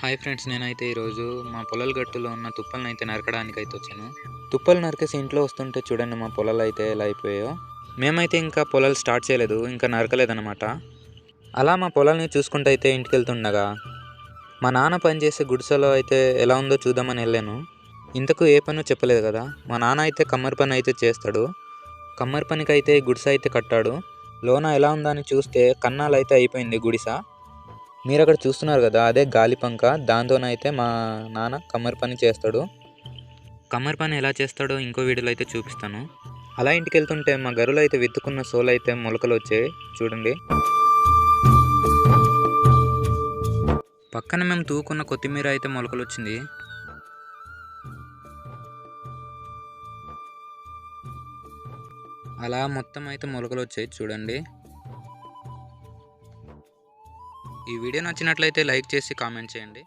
Hi friends నేనైతే ఈరోజు మా పొలాల గట్టులో ఉన్న తుప్పలను అయితే నరకడానికి అయితే వచ్చాను. తుప్పలు నరికేసి ఇంట్లో వస్తుంటే చూడండి మా పొలాలు అయితే ఎలా అయిపోయాయో. మేమైతే ఇంకా పొలాలు స్టార్ట్ చేయలేదు ఇంకా నరకలేదనమాట అలా మా పొలాల్ని చూసుకుంటూ అయితే ఇంటికి వెళ్తుండగా మా నాన్న పనిచేసే గుడిసెలో అయితే ఎలా ఉందో చూద్దామని వెళ్ళాను. ఇంతకు ఏ పనో చెప్పలేదు కదా మా నాన్న అయితే కమ్మరి పని అయితే చేస్తాడు. కమ్మరి పనికి అయితే గుడిసె అయితే కట్టాడు. లోన ఎలా ఉందని చూస్తే కన్నాలు అయితే అయిపోయింది గుడిసె. మీరు అక్కడ చూస్తున్నారు కదా అదే గాలి పంక. దాంతోనైతే మా నాన్న కమ్మరి పని చేస్తాడు. కమ్మరి పని ఎలా చేస్తాడో ఇంకో వీడియోలో అయితే చూపిస్తాను. అలా ఇంటికి వెళ్తుంటే మా గరులు అయితే విత్తుకున్న సోలు అయితే మొలకలు వచ్చాయి. చూడండి. పక్కన మేము తూకున్న కొత్తిమీర అయితే మొలకలు వచ్చింది. అలా మొత్తం అయితే మొలకలు వచ్చాయి. చూడండి. ఈ వీడియో నచ్చినట్లయితే లైక్ చేసి కామెంట్ చేయండి.